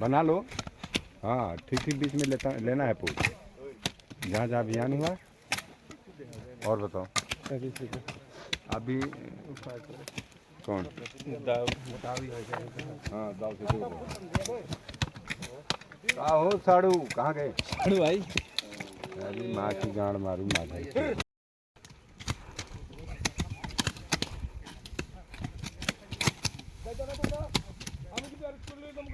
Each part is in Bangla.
बना लो। हाँ ठीक ठीक बीच में लेता लेना है पुल जहाँ जहाँ अभियान हुआ और बताओ। अभी कौन? हाँ दाव से हो साड़ू? कहाँ गए? अरे भाई। अभी माँ की गाड़ मारू माँ অ্যারেস্ট করলে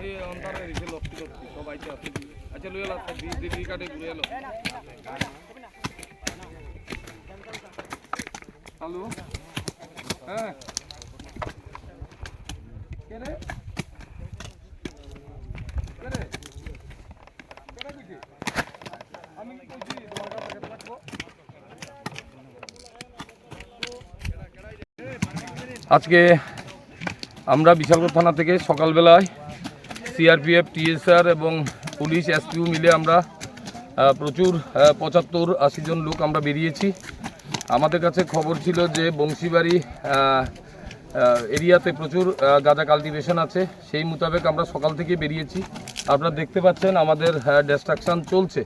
এই অন্ধারে রেখে লক্ষ্মী লক্ষ্মী সবাই আছে আচ্ছা লুয়ে লাস্ট দিদি কাটে ঘুরে এলো হ্যালো হ্যাঁ কে রে কে রে কেডা কইছে আমি কি কইছি তোমার কাছে কেটে রাখব আজকে আমরা বিশালগড় থানা থেকে সকালবেলায় সিআরপিএফ, টিএসআর এবং পুলিশ এসপিউ মিলে আমরা প্রচুর পঁচাত্তর, আশি জন লোক আমরা বেরিয়েছি। আমাদের কাছে খবর ছিল যে বংশীবাড়ি এরিয়াতে প্রচুর গাঁজা কাল্টিভেশন আছে। সেই মোতাবেক আমরা সকাল থেকে বেরিয়েছি। আপনারা দেখতে পাচ্ছেন আমাদের ডেস্ট্রাকশান চলছে।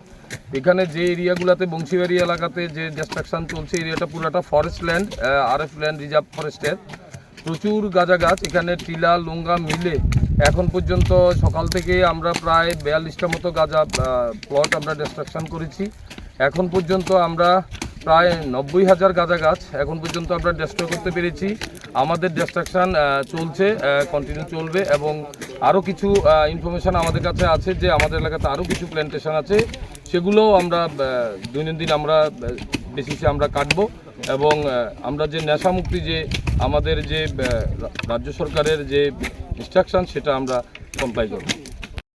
এখানে যে এরিয়াগুলোতে বংশীবাড়ি এলাকাতে যে ডিস্ট্রাকশন চলছে, এরিয়াটা পুরোটা ফরেস্ট ল্যান্ড আর আরএফ ল্যান্ড রিজার্ভ ফরেস্টের প্রচুর গাঁজা গাছ এখানে টিলা লঙ্গা মিলে। এখন পর্যন্ত সকাল থেকে আমরা প্রায় বিয়াল্লিশটা মতো গাঁজা প্লট আমরা ডিস্ট্রাকশন করেছি। এখন পর্যন্ত আমরা প্রায় নব্বই হাজার গাঁজা গাছ এখন পর্যন্ত আমরা ডিস্ট্রয় করতে পেরেছি। আমাদের ডেস্ট্রাকশান চলছে কন্টিনিউ চলবে এবং আরও কিছু ইনফরমেশান আমাদের কাছে আছে যে আমাদের এলাকাতে আরও কিছু প্ল্যান্টেশন আছে। সেগুলোও আমরা দৈনন্দিন আমরা বেসিসে আমরা কাটবো। এবং আমরা যে নেশামুক্তি যে আমাদের যে রাজ্য সরকারের যে ইনস্ট্রাকশন সেটা আমরা কমপ্লাই করব।